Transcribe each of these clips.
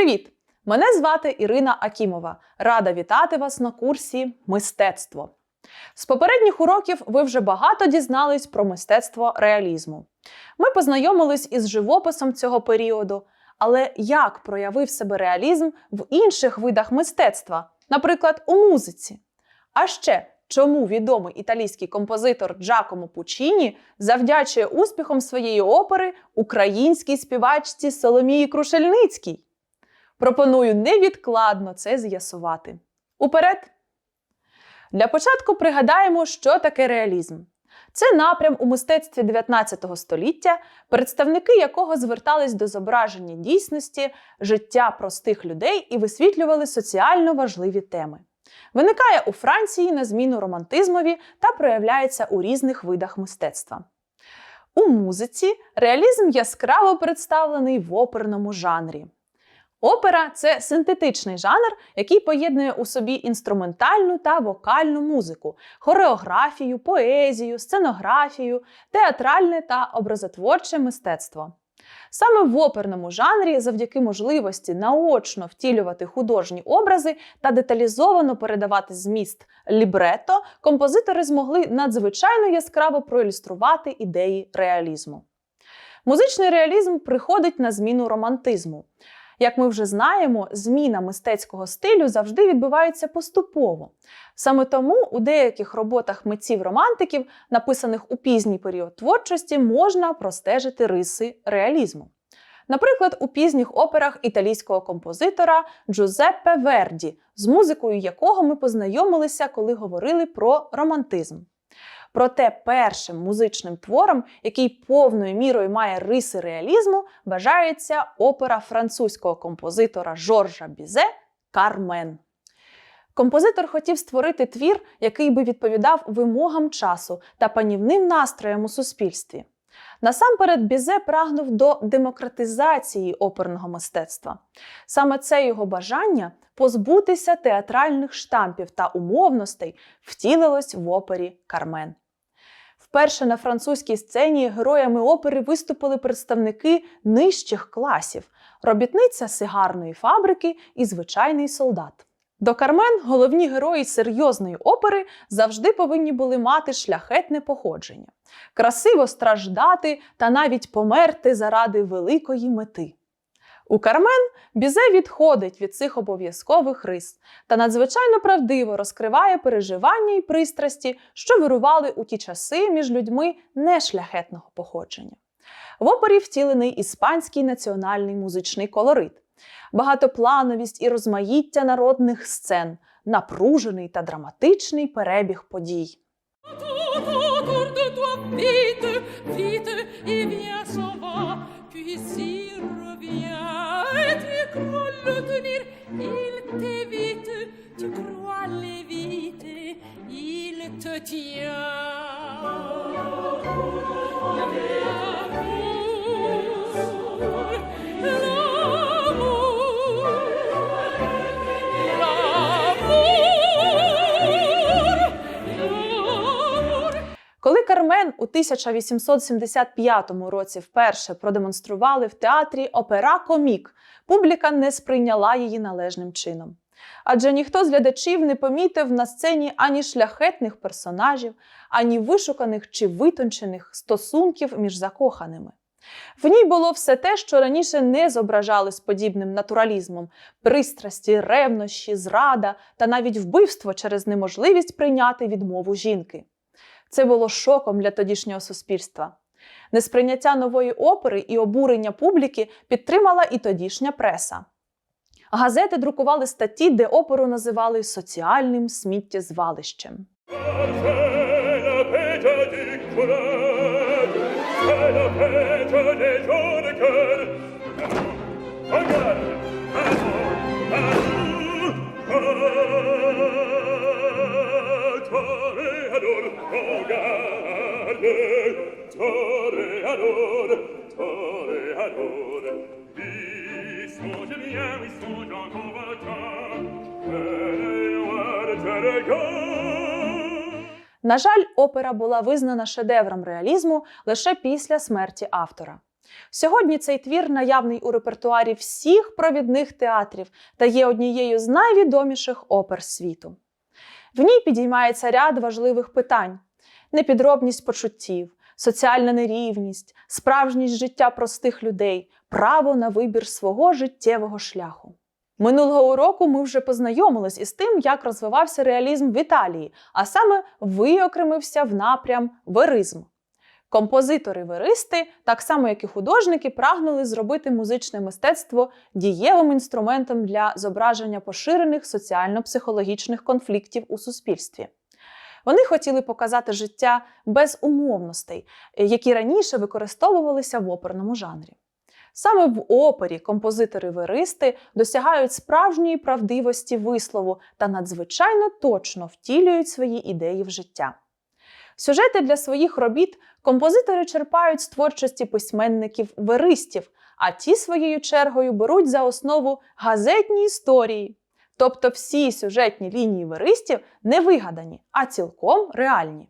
Привіт! Мене звати Ірина Акімова. Рада вітати вас на курсі Мистецтво. З попередніх уроків ви вже багато дізнались про мистецтво реалізму. Ми познайомились із живописом цього періоду, але як проявив себе реалізм в інших видах мистецтва, наприклад, у музиці? А ще чому відомий італійський композитор Джакомо Пучіні завдячує успіхом своєї опери українській співачці Соломії Крушельницькій? Пропоную невідкладно це з'ясувати. Уперед! Для початку пригадаємо, що таке реалізм. Це напрям у мистецтві 19 століття, представники якого звертались до зображення дійсності, життя простих людей і висвітлювали соціально важливі теми. Виникає у Франції на зміну романтизмові та проявляється у різних видах мистецтва. У музиці реалізм яскраво представлений в оперному жанрі. Опера це синтетичний жанр, який поєднує у собі інструментальну та вокальну музику, хореографію, поезію, сценографію, театральне та образотворче мистецтво. Саме в оперному жанрі, завдяки можливості наочно втілювати художні образи та деталізовано передавати зміст лібрето, композитори змогли надзвичайно яскраво проілюструвати ідеї реалізму. Музичний реалізм приходить на зміну романтизму. Як ми вже знаємо, зміна мистецького стилю завжди відбувається поступово. Саме тому у деяких роботах митців-романтиків, написаних у пізній період творчості, можна простежити риси реалізму. Наприклад, у пізніх операх італійського композитора Джузеппе Верді, з музикою якого ми познайомилися, коли говорили про романтизм. Проте першим музичним твором, який повною мірою має риси реалізму, вважається опера французького композитора Жоржа Бізе Кармен. Композитор хотів створити твір, який би відповідав вимогам часу та панівним настроям у суспільстві. Насамперед, Бізе прагнув до демократизації оперного мистецтва. Саме це його бажання позбутися театральних штампів та умовностей втілилось в опері Кармен. Вперше на французькій сцені героями опери виступили представники нижчих класів, робітниця сигарної фабрики і звичайний солдат. До Кармен головні герої серйозної опери завжди повинні були мати шляхетне походження, красиво страждати та навіть померти заради великої мети. У Кармен Бізе відходить від цих обов'язкових рис та надзвичайно правдиво розкриває переживання і пристрасті, що вирували у ті часи між людьми нешляхетного походження. В опері втілений іспанський національний музичний колорит, багатоплановість і розмаїття народних сцен, напружений та драматичний перебіг подій. vite, vite, crollo tenir il te vite tu crois les vite il te tient 1875 році вперше продемонстрували в театрі опера Комік, публіка не сприйняла її належним чином. Адже ніхто з глядачів не помітив на сцені ані шляхетних персонажів, ані вишуканих чи витончених стосунків між закоханими. В ній було все те, що раніше не зображали з подібним натуралізмом: пристрасті, ревнощі, зрада та навіть вбивство через неможливість прийняти відмову жінки. Це було шоком для тодішнього суспільства. Несприйняття нової опери і обурення публіки підтримала і тодішня преса. Газети друкували статті, де оперу називали соціальним сміттєзвалищем. Regarde, Toreador, toreador, regarde. На жаль, опера була визнана шедевром реалізму лише після смерті автора. Сьогодні цей твір наявний у репертуарі всіх провідних театрів та є однією з найвідоміших опер світу. В ній підіймається ряд важливих питань: непідробність почуттів, соціальна нерівність, справжність життя простих людей, право на вибір свого життєвого шляху. Минулого уроку ми вже познайомились із тим, як розвивався реалізм в Італії, а саме виокремився в напрям веризм. Композитори-веристи, так само як і художники, прагнули зробити музичне мистецтво дієвим інструментом для зображення поширених соціально-психологічних конфліктів у суспільстві. Вони хотіли показати життя без умовностей, які раніше використовувалися в оперному жанрі. Саме в опері композитори-веристи досягають справжньої правдивості вислову та надзвичайно точно втілюють свої ідеї в життя. Сюжети для своїх робіт композитори черпають з творчості письменників-веристів, а ті своєю чергою беруть за основу газетні історії. Тобто всі сюжетні лінії веристів не вигадані, а цілком реальні.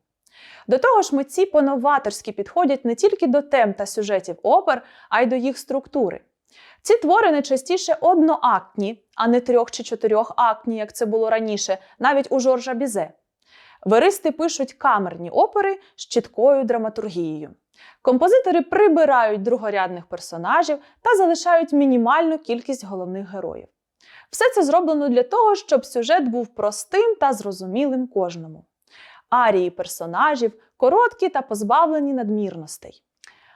До того ж, митці по-новаторськи підходять не тільки до тем та сюжетів опер, а й до їх структури. Ці твори найчастіше одноактні, а не трьох чи чотирьохактні, як це було раніше, навіть у Жоржа Бізе. Веристи пишуть камерні опери з чіткою драматургією. Композитори прибирають другорядних персонажів та залишають мінімальну кількість головних героїв. Все це зроблено для того, щоб сюжет був простим та зрозумілим кожному. Арії персонажів короткі та позбавлені надмірностей.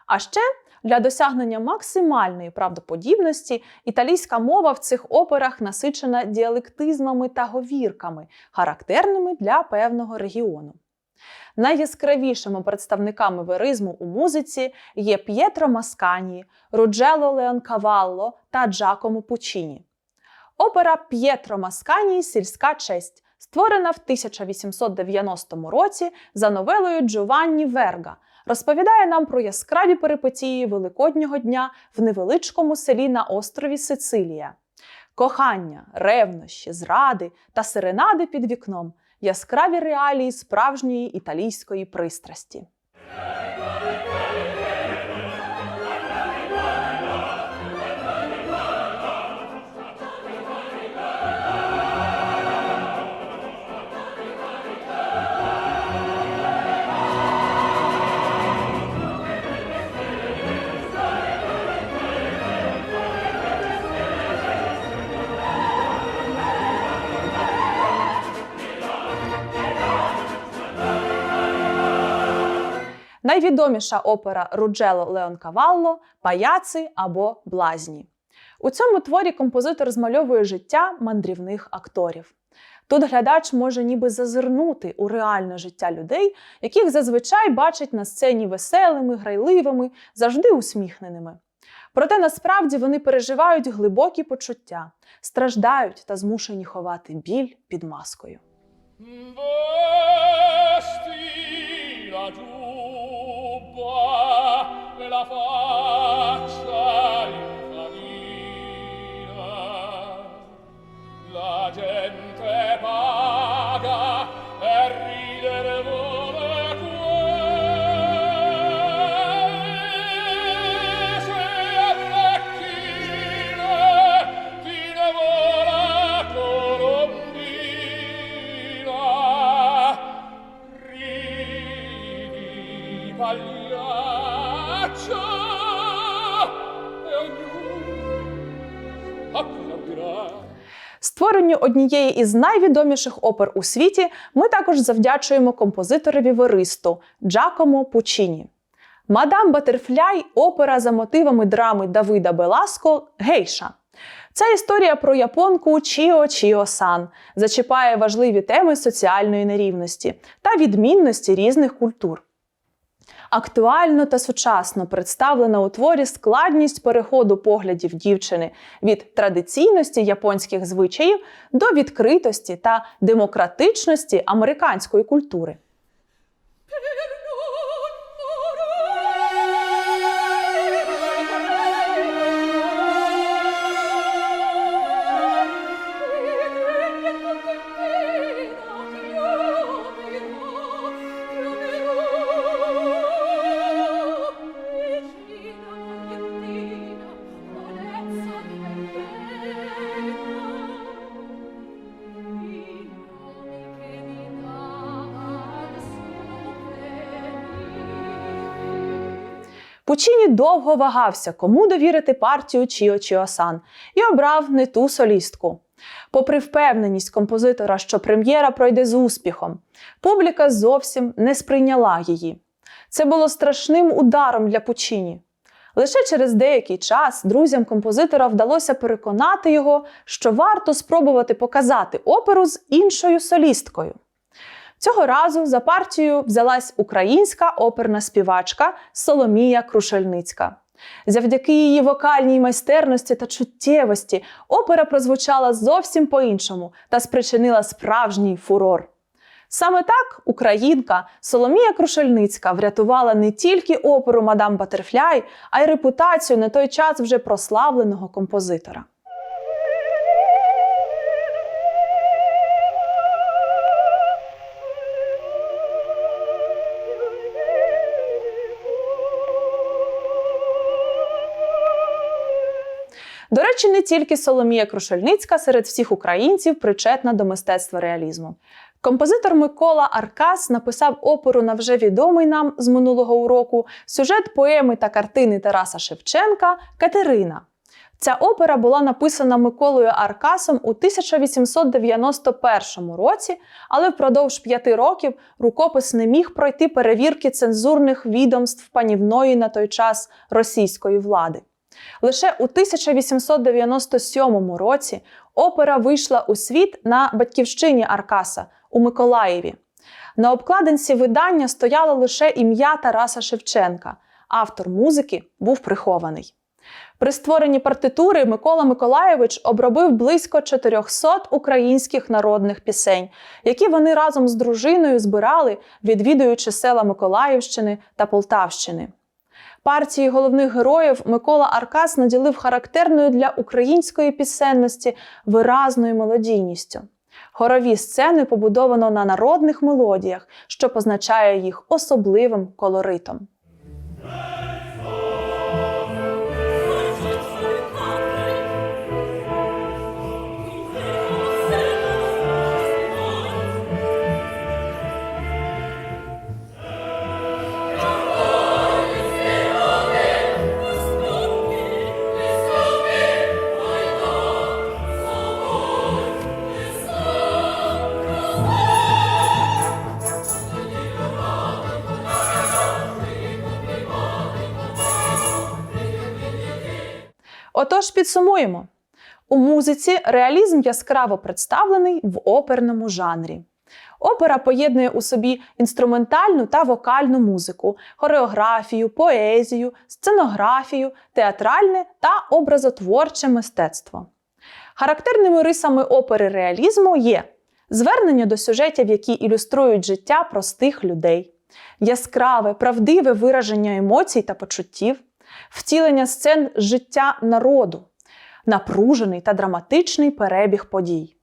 А ще для досягнення максимальної правдоподібності італійська мова в цих операх насичена діалектизмами та говірками, характерними для певного регіону. Найяскравішими представниками веризму у музиці є П'єтро Маскані, Руджело Леонкавалло та Джакомо Пучіні. Опера П'єтро Маскані Сільська честь створена в 1890 році за новелою Джованні Верга, розповідає нам про яскраві перипетії Великоднього дня в невеличкому селі на острові Сицилія. Кохання, ревнощі, зради та серенади під вікном яскраві реалії справжньої італійської пристрасті. Найвідоміша опера Руджело Леонкавалло Паяци або Блазні. У цьому творі композитор змальовує життя мандрівних акторів. Тут глядач може ніби зазирнути у реальне життя людей, яких зазвичай бачить на сцені веселими, грайливими, завжди усміхненими. Проте насправді вони переживають глибокі почуття, страждають та змушені ховати біль під маскою. ruba la fa Створенню однієї із найвідоміших опер у світі ми також завдячуємо композиторові веристу Джакомо Пучіні. Мадам Батерфляй опера за мотивами драми Давида Беласко Гейша. Ця історія про японку Чіо Чіо Сан зачіпає важливі теми соціальної нерівності та відмінності різних культур. Актуально та сучасно представлена у творі складність переходу поглядів дівчини від традиційності японських звичаїв до відкритості та демократичності американської культури. Пучіні довго вагався, кому довірити партію Чіо Чіосан, і обрав не ту солістку. Попри впевненість композитора, що прем'єра пройде з успіхом, публіка зовсім не сприйняла її. Це було страшним ударом для Пучіні. Лише через деякий час друзям композитора вдалося переконати його, що варто спробувати показати оперу з іншою солісткою. Цього разу за партію взялась українська оперна співачка Соломія Крушельницька. Завдяки її вокальній майстерності та чуттєвості опера прозвучала зовсім по-іншому та спричинила справжній фурор. Саме так українка Соломія Крушельницька врятувала не тільки оперу Мадам Батерфляй, а й репутацію на той час вже прославленого композитора. Речі, не тільки Соломія Крушельницька серед всіх українців причетна до мистецтва реалізму. Композитор Микола Аркас написав оперу на вже відомий нам з минулого уроку сюжет поеми та картини Тараса Шевченка Катерина. Ця опера була написана Миколою Аркасом у 1891 році, але впродовж п'яти років рукопис не міг пройти перевірки цензурних відомств панівної на той час російської влади. Лише у 1897 році опера вийшла у світ на батьківщині Аркаса у Миколаєві. На обкладинці видання стояло лише ім'я Тараса Шевченка. Автор музики був прихований. При створенні партитури Микола Миколаєвич обробив близько 400 українських народних пісень, які вони разом з дружиною збирали, відвідуючи села Миколаївщини та Полтавщини. Партії головних героїв Микола Аркас наділив характерною для української пісенності виразною мелодійністю. Хорові сцени побудовано на народних мелодіях, що позначає їх особливим колоритом. Отож, підсумуємо: у музиці реалізм яскраво представлений в оперному жанрі. Опера поєднує у собі інструментальну та вокальну музику, хореографію, поезію, сценографію, театральне та образотворче мистецтво. Характерними рисами опери реалізму є звернення до сюжетів, які ілюструють життя простих людей, яскраве, правдиве вираження емоцій та почуттів, втілення сцен життя народу, напружений та драматичний перебіг подій.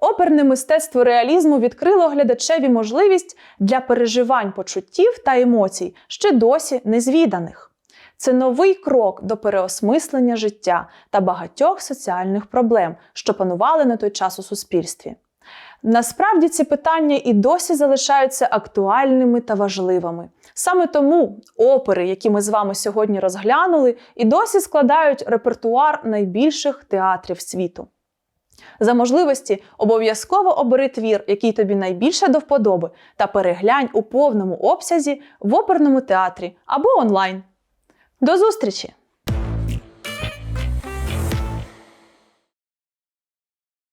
Оперне мистецтво реалізму відкрило глядачеві можливість для переживань почуттів та емоцій, ще досі незвіданих. Це новий крок до переосмислення життя та багатьох соціальних проблем, що панували на той час у суспільстві. Насправді ці питання і досі залишаються актуальними та важливими. Саме тому опери, які ми з вами сьогодні розглянули, і досі складають репертуар найбільших театрів світу. За можливості обов'язково обери твір, який тобі найбільше до вподоби, та переглянь у повному обсязі в оперному театрі або онлайн. До зустрічі!